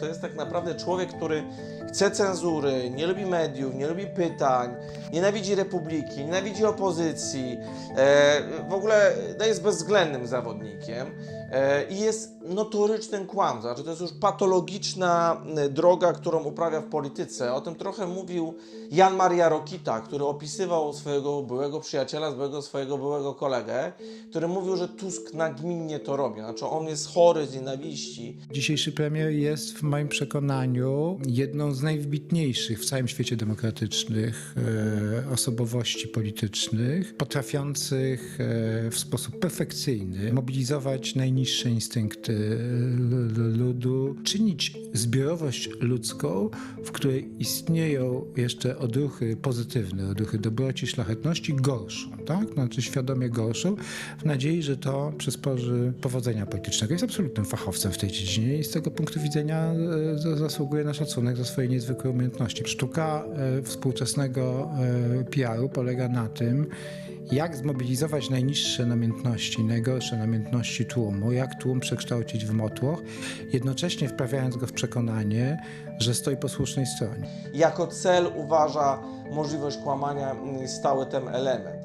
To jest tak naprawdę człowiek, który chce cenzury, nie lubi mediów, nie lubi pytań, nienawidzi republiki, nienawidzi opozycji, e, w ogóle no jest bezwzględnym zawodnikiem e, i jest notorycznym kłamcą. Znaczy, to jest już patologiczna e, droga, którą uprawia w polityce. O tym trochę mówił Jan Maria Rokita, który opisywał swojego byłego przyjaciela, swojego, swojego byłego kolegę, który mówił, że Tusk nagminnie to robi. Znaczy, on jest chory z nienawiści, Dzisiejszy premier jest w moim przekonaniu jedną z najwybitniejszych w całym świecie demokratycznych e, osobowości politycznych, potrafiących e, w sposób perfekcyjny mobilizować najniższe instynkty ludu, czynić zbiorowość ludzką, w której istnieją jeszcze odruchy pozytywne, odruchy dobroci, szlachetności, gorszą, tak? Znaczy świadomie gorszą, w nadziei, że to przysporzy powodzenia politycznego. Jest absolutnym fachowcem w tej dziedzinie i z tego punktu widzenia zasługuje na szacunek za swoje niezwykłe umiejętności. Sztuka e, współczesnego e, PR-u polega na tym, jak zmobilizować najniższe namiętności, najgorsze namiętności tłumu, jak tłum przekształcić w motłoch, jednocześnie wprawiając go w przekonanie, że stoi po słusznej stronie. jako cel uważa możliwość kłamania stały ten element.